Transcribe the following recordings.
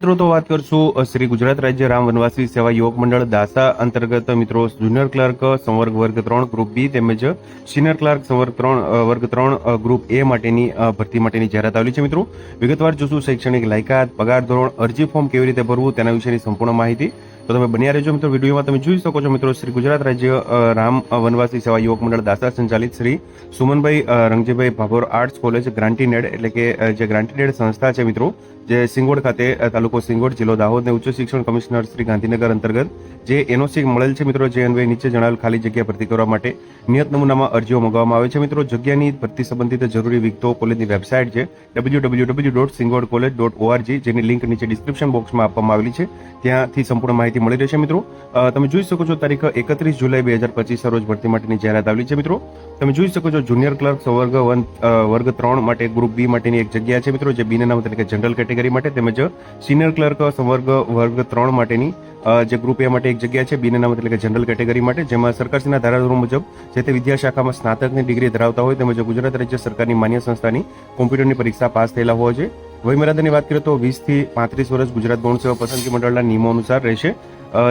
મિત્રો તો વાત કરશું શ્રી ગુજરાત રાજ્ય રામ વનવાસી સેવા યુવક મંડળ દાસા અંતર્ગત મિત્રો જુનિયર ક્લાર્ક સંવર્ગ વર્ગ ત્રણ ગ્રુપ બી તેમજ સિનિયર ક્લાર્ક સંવર્ગ ત્રણ વર્ગ ત્રણ ગ્રુપ એ માટેની ભરતી માટેની જાહેરાત આવેલી છે મિત્રો. વિગતવાર જોશું શૈક્ષણિક લાયકાત પગાર ધોરણ અરજી ફોર્મ કેવી રીતે ભરવું તેના વિશેની સંપૂર્ણ માહિતી. તો તમે બન્યા રહેજો મિત્રો વિડીયોમાં તમે જોઈ શકો છો મિત્રો શ્રી ગુજરાત રાજ્ય રામ વનવાસી સેવા યુવક મંડળ દાસા સંચાલિત Shri Sumanbhai Rangjibhai Bhabhor arts college grant in aid એટલે કે જે ગ્રાન્ટીનેડ સંસ્થા છે મિત્રો જે સિંગોડ ખાતે અ, તાલુકો સિંગોડ જિલ્લો દાહોદને ઉચ્ચ શિક્ષણ કમિશનર શ્રી ગાંધીનગર અંતર્ગત જે એનઓસી મળેલ છે મિત્રો જે અન્વયે નીચે જણાવેલ ખાલી જગ્યા ભરતી કરવા માટે નિયત નમૂનામાં અરજીઓ મંગાવવામાં આવે છે. મિત્રો જગ્યાની ભરતી સંબંધિત જરૂરી વિગતો કોલેજની વેબસાઇટ છે W W W dot Singod college dot ORG જેની લિંક નીચે ડિસ્ક્રિપ્શન બોક્સમાં આપવામાં આવેલી છે. ત્યાંથી સંપૂર્ણ માહિતી મળી રહેશે મિત્રો. તમે જોઈ શકો છો તારીખ એકત્રીસ જુલાઈ બે હજાર પચીસ રોજ ભરતી માટેની જાહેરાત આવેલી છે મિત્રો. તમે જોઈ શકો છો જુનિયર ક્લર્ક વર્ગ વન વર્ગ ત્રણ માટે ગ્રુપ બી માટેની એક જગ્યા છે મિત્રો, જે બીના નામ તરીકે જનરલ કેટેગરી માટે તેમજ સિનિયર ક્લર્ક સંવર્ગ વર્ગ ત્રણ માટેની જે ગ્રુપ એ માટે એક જગ્યા છે બીના નામ એટલે કે જનરલ કેટેગરી માટે, જેમાં સરકારશ્રીના ધારાધોરણ મુજબ, જે તે વિદ્યાશાખામાં સ્નાતકની ડિગ્રી ધરાવતા હોય, તેમજ ગુજરાત રાજ્ય સરકારની માન્ય સંસ્થાની કોમ્પ્યુટરની પરીક્ષા પાસ થયેલા હોવા છે. વયમર્યાદાની વાત કરીએ તો વીસથી પાંત્રીસ વર્ષ ગુજરાત ગૌણ સેવા પસંદગી મંડળના નિયમો અનુસાર રહેશે.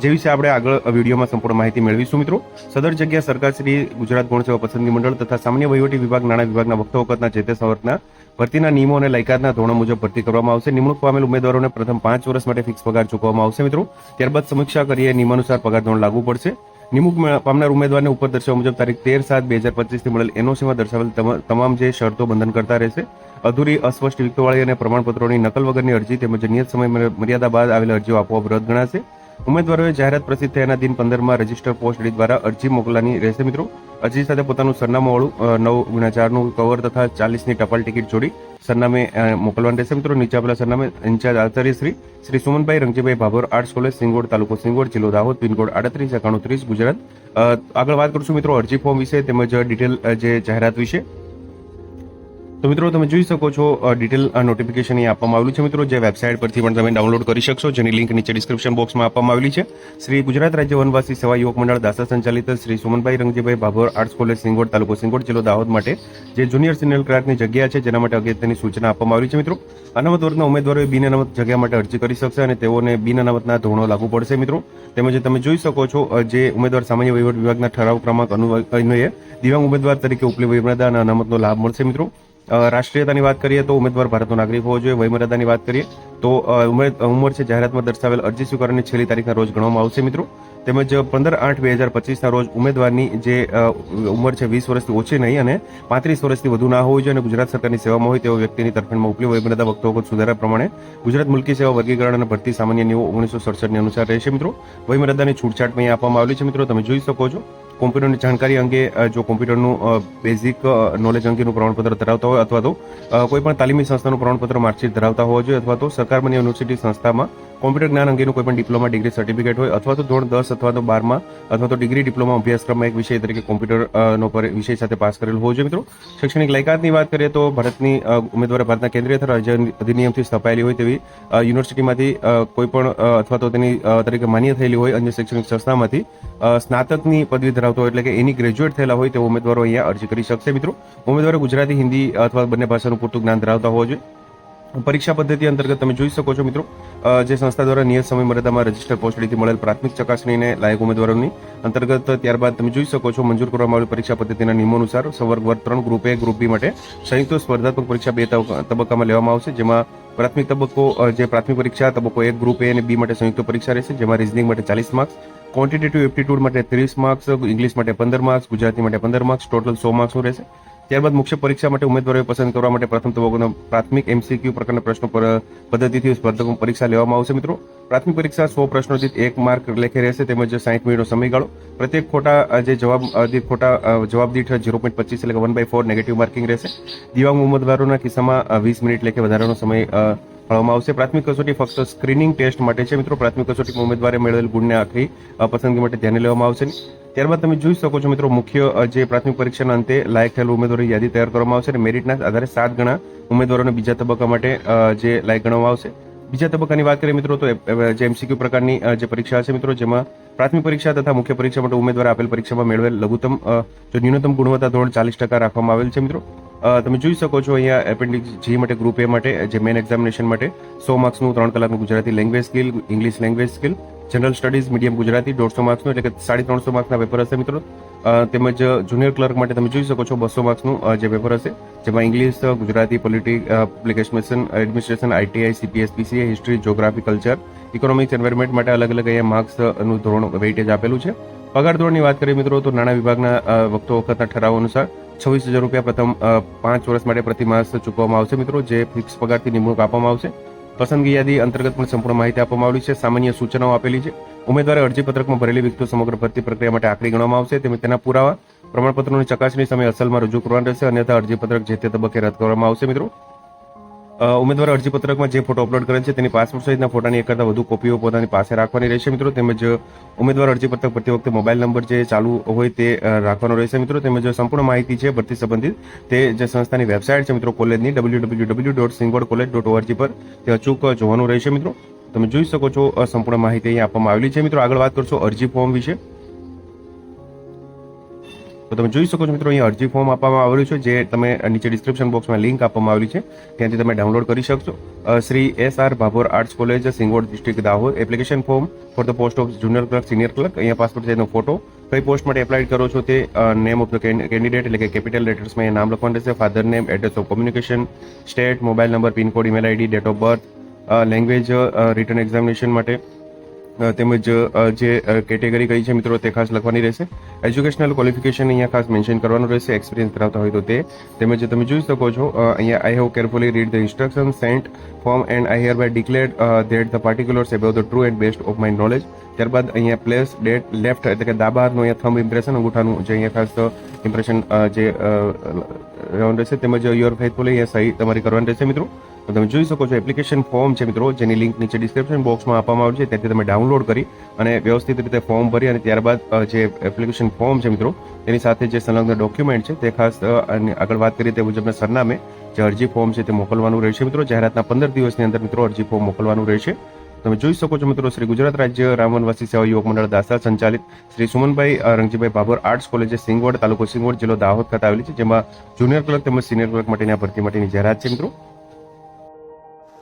જે વિશે આપણે આગળ વિડીયોમાં સંપૂર્ણ માહિતી મેળવીશું મિત્રો. સદર જગ્યા સરકાર શ્રી ગુજરાત ગૌણ પસંદગી મંડળ તથા સામાન્ય વહીવટી વિભાગ, નાણાં વિભાગના વખતો વખતના જે તે સંવર્ગના ભરતીના નિયમો અને લાયકાતના ધોરણો મુજબ ભરતી કરવામાં આવશે. નિમણૂક પામેલ ઉમેદવારોને પ્રથમ પાંચ વર્ષ માટે ફિક્સ પગાર ચૂકવવામાં આવશે મિત્રો. ત્યારબાદ સમીક્ષા કરીએ નિયમાનુસાર પગાર ધોરણ લાગુ પડશે. નિમણૂક પામનાર ઉમેદવારને ઉપર દર્શાવવા મુજબ તારીખ તેર સાત બે હજાર પચીસથી મળેલ એનઓસીમાં દર્શાવેલ તમા- તમામ જે શરતો બંધન કરતા રહેશે. અધૂરી, અસ્પષ્ટ વિગતોવાળી અને પ્રમાણપત્રોની નકલ વગરની અરજી તેમજ નિયત સમય મર્યા- મર્યાદા બાદ આવેલી અરજીઓ આપોઆપ રદ ગણાશે. ઉમેદવારોએ જાહેરાત પ્રસિદ્ધ થયાના દિન પંદરમાં રજિસ્ટર પોસ્ટ દ્વારા અરજી મોકલવાની રહેશે. મિત્રો, અરજી સાથે પોતાનું સરનામાવાળું નવ ગુણ્યા ચારનું કવર તથા ચાલીસની ટપાલ ટિકિટ જોડી સરનામે મોકલવાનું રહેશે. મિત્રો, નીચે આપેલા સરનામે ઇન્ચાર્જ આચાર્ય શ્રી શ્રી સુમનભાઈ રંગજીભાઈ ભાભોર, આર્ટ્સ કોલેજ, સિંગોડ તાલુકો સિંગોડ, જિલ્લો દાહોદ, પિનકોડ આડત્રીસ, એકાણું ત્રીસ, ગુજરાત. આગળ વાત કરશું મિત્રો, અરજી ફોર્મ વિશે તેમજ ડિટેલ જે જાહેરાત વિશે. તો મિત્રો તમે જોઈ શકો છો ડિટેલ નોટિફિકેશન અહીં આપવામાં આવેલું છે. મિત્રો, જે વેબસાઇટ પરથી પણ તમે ડાઉનલોડ કરી શકશો, જેની લિંક નીચે ડિસ્ક્રિપ્શન બોક્સમાં આપવામાં આવેલી છે. શ્રી ગુજરાત રાજ્ય વનવાસી સેવા યુવક મંડળ દાસા સંચાલિત શ્રી સુમનભાઈ રંગજીભાઈ ભાભોર આર્ટ્સ કોલેજ સિંગોડ તાલુકો સિંગોડ જિલ્લો દાહોદ માટે જે જુનિયર સિનિયર ક્લાર્કની જગ્યા છે, જેના માટે અગત્યની સૂચના આપવામાં આવેલી છે. મિત્રો, અનામત વર્ગના ઉમેદવારોએ બિન અનામત જગ્યા માટે અરજી કરી શકશે અને તેઓને બિન અનામતના ધોરણો લાગુ પડશે. મિત્રો, તેમજ તમે જોઈ શકો છો જે ઉમેદવાર સામાન્ય વહીવટ વિભાગના ઠરાવ ક્રમાંક અનુ- અન્વયે દિવ્યાંગ ઉમેદવાર તરીકે ઉપલી વયમર્યાદા અને અનામતનો લાભ મળશે. મિત્રો રાષ્ટ્રીયતાની વાત કરીએ તો ઉમેદવાર ભારતનો નાગરિક હોવો જોઈએ, વયમર્યાદાની વાત કરીએ તો ઉંમર છે જાહેરાતમાં દર્શાવેલ અરજી સ્વીકારની છેલ્લી તારીખના રોજ ગણવામાં આવશે મિત્રો. તેમજ પંદર આઠ બે હજાર પચીસના રોજ ઉમેદવારની જે ઉંમર છે વીસ વર્ષથી ઓછી નહીં અને પાંત્રીસ વર્ષથી વધુ ના હોવી જોઈએ અને ગુજરાત સરકારની સેવામાં હોય તેવો વ્યક્તિની તરફેણમાં ઉપલી વયમર્યાદા વખતો વખત સુધારા પ્રમાણે ગુજરાત મુલકી સેવા વર્ગીકરણ અને ભરતી સામાન્ય નિયમો ઓગણીસો સડસઠની અનુસાર રહેશે મિત્રો. વયમર્યાદાની છૂટછાટ અહીં આપવામાં આવેલી છે મિત્રો, તમે જોઈ શકો છો. કોમ્પ્યુટરની જાણકારી અંગે જો કોમ્પ્યુટરનું બેઝિક નોલેજ અંગેનું પ્રમાણપત્ર ધરાવતા હોય અથવા તો કોઈપણ કોઈ પણ તાલીમી સંસ્થાનું પ્રમાણપત્ર માર્કશીટ ધરાવતા હોવા જોઈએ અથવા તો સરકાર બની યુનિવર્સિટી સંસ્થામાં કોમ્પ્યુટર જ્ઞાન અંગેનું કોઈ પણ ડિપ્લોમા, ડિગ્રી સર્ટિફિકેટ હોય અથવા તો ધોરણ દસ અથવા તો બારમાં, અથવા તો ડિગ્રી, ડિપ્લોમા, અભ્યાસક્રમમાં એક વિષય તરીકે કોમ્પ્યુટરનો વિષય સાથે પાસ કરેલું હોવો જોઈએ મિત્રો. શૈક્ષણિક લાયકાતની વાત કરીએ તો ભારતની ઉમેદવારે ભારતના કેન્દ્રીય અથવા રાજ્ય અધિનિયમથી સ્થપાયેલી હોય તેવી યુનિવર્સિટીમાંથી કોઈ પણ અથવા તો તેની તરીકે માન્ય થયેલી હોય અન્ય શૈક્ષણિક સંસ્થામાંથી સ્નાતકની પદવી ધરાવતો હોય એટલે કે એની ગ્રેજ્યુએટ થયેલા હોય તેવા ઉમેદવારો અહીંયા અરજી કરી શકશે મિત્રો. ઉમેદવારો ગુજરાતી, હિન્દી અથવા બંને ભાષાનું પૂરતું જ્ઞાન ધરાવતા હોવા જોઈએ. પરીક્ષા પદ્ધતિ અંતર્ગત તમે જોઈ શકો છો મિત્રો. જે સંસ્થા દ્વારા નિયત સમય મર્યાદામાં રજિસ્ટર પોસ્ટડીથી મળેલ પ્રાથમિક ચકાસણીને લાયક ઉમેદવારોની અંતર્ગત ત્યારબાદ તમે જોઈ શકો છો મંજૂર કરવામાં આવેલ પરીક્ષા પદ્ધતિના નિયમો અનુસાર સંવર્ગ વર્ગ ત્રણ ગ્રુપ એ ગ્રુપ બી માટે સંયુક્ત સ્પર્ધાત્મક પરીક્ષા બે તબક્કામાં લેવામાં આવશે, જેમાં પ્રાથમિક તબક્કો જે પ્રાથમિક પરીક્ષા, તબક્કો એક, ગ્રુપ એ અને બી માટે સંયુક્ત પરીક્ષા રહેશે, જેમાં રિઝનિંગ માટે ચાલીસ માર્ક્સ ક્વોન્ટિટેટિવ એપ્ટિટ્યૂડ માટે ત્રીસ માર્ક્સ ઇંગ્લિશ માટે પંદર માર્ક્સ ગુજરાતી માટે પંદર માર્ક્સ ટોટલ સો માર્ક્સનું રહેશે. ત્યારબાદ મુખ્ય પરીક્ષા માટે ઉમેદવારોએ પસંદ કરવા માટે પ્રથમ તબક્કાનો પ્રાથમિક એમસીક્યુ પ્રકારના પ્રશ્નો પર, પદ્ધતિથી સ્પર્ધકો પરીક્ષા લેવામાં આવશે મિત્રો. પ્રાથમિક પરીક્ષા સો પ્રશ્નોથી એક માર્ક લેખે રહેશે તેમજ સાહીઠ મિનિટનો સમયગાળો. પ્રત્યેક ખોટા જે જવાબ દીઠ ખોટા જવાબ દીઠ ઝીરો પોઈન્ટ પચીસ એટલે one by four negative marking રહેશે. દિવ્યાંગ ઉમેદવારોના કિસ્સામાં વીસ મિનિટ લેખે વધારાનો સમય ફાળવવામાં આવશે પ્રાથમિક કસોટી ફક્ત સ્ક્રીનિંગ ટેસ્ટ માટે છે મિત્રો, પ્રાથમિક કસોટીમાં ઉમેદવારે મેળવેલ ગુણને આખરી પસંદગી માટે ધ્યાને લેવામાં આવશે. ત્યારબાદ તમે જોઈ શકો છો, મિત્રો, મુખ્ય જે પ્રાથમિક પરીક્ષાના અંતે લાયક થયેલ ઉમેદવારોની યાદી તૈયાર કરવામાં આવશે અને મેરિટના આધારે સાત ગણા ઉમેદવારોને બીજા તબક્કા માટે જે લાયક ગણવામાં આવશે બીજા તબક્કાની વાત કરીએ મિત્રો, તો જે એમસીક્યુ પ્રકારની જે પરીક્ષા છે મિત્રો, જેમાં પ્રાથમિક પરીક્ષા તથા મુખ્ય પરીક્ષા માટે ઉમેદવાર આપેલ પરીક્ષામાં મેળવેલ લઘુત્તમ જો ન્યૂનતમ ગુણવત્તા ધોરણ ચાલીસ ટકા રાખવામાં આવેલ છે મિત્રો. તમે જોઈ શકો છો અહીંયા એપેન્ડિક્સ જી માટે ગ્રુપ એ માટે, જે મેન એક્ઝામિનેશન માટે સો માર્ક્સનું ત્રણ કલાકનું Gujarati language skill, English language skill general studies, medium Gujarati, દોઢસો માર્ક્સનું, એટલે કે સાડી ત્રણસો માર્ક્સના પેપર હશે મિત્રો. તેમજ જુનિયર ક્લર્ક માટે તમે જોઈ શકો છો બસો માર્ક્સનું જે પેપર હશે, જેમાં English, Gujarati politic application administration ITI CPS PCA history geography culture economics environment માટે અલગ અલગ અહીંયા માર્ક્સનું ધોરણ વેઇટેજ આપેલું છે. પગાર ધોરણની વાત કરીએ મિત્રો, તો નાણાં વિભાગના વખતો વખતના ઠરાવ અનુસાર છવ્વીસ હજાર રૂપિયા પ્રથમ પાંચ વર્ષ માટે પ્રતિ માસ ચૂકવવામાં આવશે મિત્રો, જે ફિક્સ પગારથી નિમણૂક આપવામાં આવશે. પસંદગી યાદી અંતર્ગત પણ સંપૂર્ણ માહિતી આપવામાં આવી છે. સામાન્ય સૂચનાઓ આપેલી છે. ઉમેદવારે અરજીપત્રકમાં ભરેલી વિગતો સમગ્ર ભરતી પ્રક્રિયા માટે આકરી ગણવામાં આવશે. તેમજ તેના પુરાવા, પ્રમાણપત્રોની ચકાસણી સમયે અસલમાં રજૂ કરવાનું રહેશે. અન્યથા અરજીપત્રક જે તે તબક્કે રદ કરવામાં આવશે. મિત્રો ઉમેદવારે અરજીપત્રકમાં જે ફોટો અપલોડ કરેલ છે તેની પાસપોર્ટ સહિતના ફોટાની એક કરતાં વધુ કોપીઓ પોતાની પાસે રાખવાની રહેશે મિત્રો. તેમજ ઉમેદવાર અરજીપત્રક ભરતી વખતે મોબાઈલ નંબર જે ચાલુ હોય તે રાખવાનો રહેશે મિત્રો. તેમજ સંપૂર્ણ માહિતી છે ભરતી સંબંધિત તે જે સંસ્થાની વેબસાઇટ છે મિત્રો કોલેજની W W W dot Singvad college dot ORG પર તે અચૂક જોવાનું રહેશે મિત્રો. તમે જોઈ શકો છો સંપૂર્ણ માહિતી અહીં આપવામાં આવેલી છે મિત્રો. આગળ વાત કરશો અરજી ફોર્મ વિશે. તો તમે જોઈ શકો છો મિત્રો, અહીંયા અરજી ફોર્મ આપવામાં આવેલું છે, જે તમે નીચે ડિસ્ક્રિપ્શન બોક્સમાં લિંક આપવામાં આવેલી છે. ત્યાંથી તમે ડાઉનલોડ કરી શકશો. Shri S R Bhabhor arts college Singod district Dahod. Application form for the post of junior clerk senior clerk અહીંયા પાસપોર્ટ સાઇઝનો ફોટો કઈ પોસ્ટ માટે એપ્લાય કરો છો તે નેમ ઓફ ધ કેન્ડિડેટ એટલે કે કેપિટલ લેટર્સમાં એ નામ લખવાનું રહેશે father name address of communication state mobile number pin code email ID date of birth language written examination માટે. તેમજ અ, જે કેટેગરી કઈ છે મિત્રો તે ખાસ લખવાની રહેશે. એજ્યુકેશનલ ક્વોલિફિકેશન અહીંયા ખાસ મેન્શન કરવાનું રહેશે એક્સપિરિયન્સ ધરાવતા હોય તો તે. તેમજ તમે જોઈ શકો છો અ, અહીંયા I have carefully read the instruction sent form and I hereby declared that the particulars about the true and best of my knowledge ત્યારબાદ અહીંયા પ્લેસ ડેટ લેફ્ટ એટલે કે ડાબા હાથનું અહીંયા થંબ ઇમ્પ્રેશન અંગૂઠાનું જે અહીંયા ખાસ ઇમ્પ્રેશન જે અ, રહેવાનું રહેશે. તેમજ યોર ફેથફુલી અહીંયા સહી તમારી કરવાની રહેશે મિત્રો. તો તમે જોઈ શકો છો એપ્લિકેશન ફોર્મ છે મિત્રો, જેની લિંક નીચે ડિસ્ક્રિપ્શન બોક્સમાં આપવામાં આવી છે. ત્યાંથી તમે ડાઉનલોડ કરી અને વ્યવસ્થિત રીતે ફોર્મ ભરી અને ત્યારબાદ જે એપ્લિકેશન ફોર્મ છે મિત્રો, તેની સાથે જે સંલગ્ન ડોક્યુમેન્ટ છે તે ખાસ અને આગળ વાત કરીએ તે મુજબના સરનામે જે અરજી ફોર્મ છે તે મોકલવાનું રહેશે મિત્રો. જાહેરાતના પંદર દિવસની અંદર મિત્રો અરજી ફોર્મ મોકલવાનું રહેશે. તમે જોઈ શકો છો મિત્રો, શ્રી ગુજરાત રાજ્ય રામવનવાસી સેવા યુવક મંડળ દાસા સંચાલિત શ્રી સુમનભાઈ રંગજીભાઈ ભાભોર આર્ટ્સ કોલેજ સિંગવડ તાલુકો સિંગવડ જિલ્લો દાહોદ ખાતે આવેલી છે, જેમાં જુનિયર ક્લર્ક તેમજ સિનિયર ક્લર્ક માટેની આ ભરતી માટેની જાહેરાત છે મિત્રો.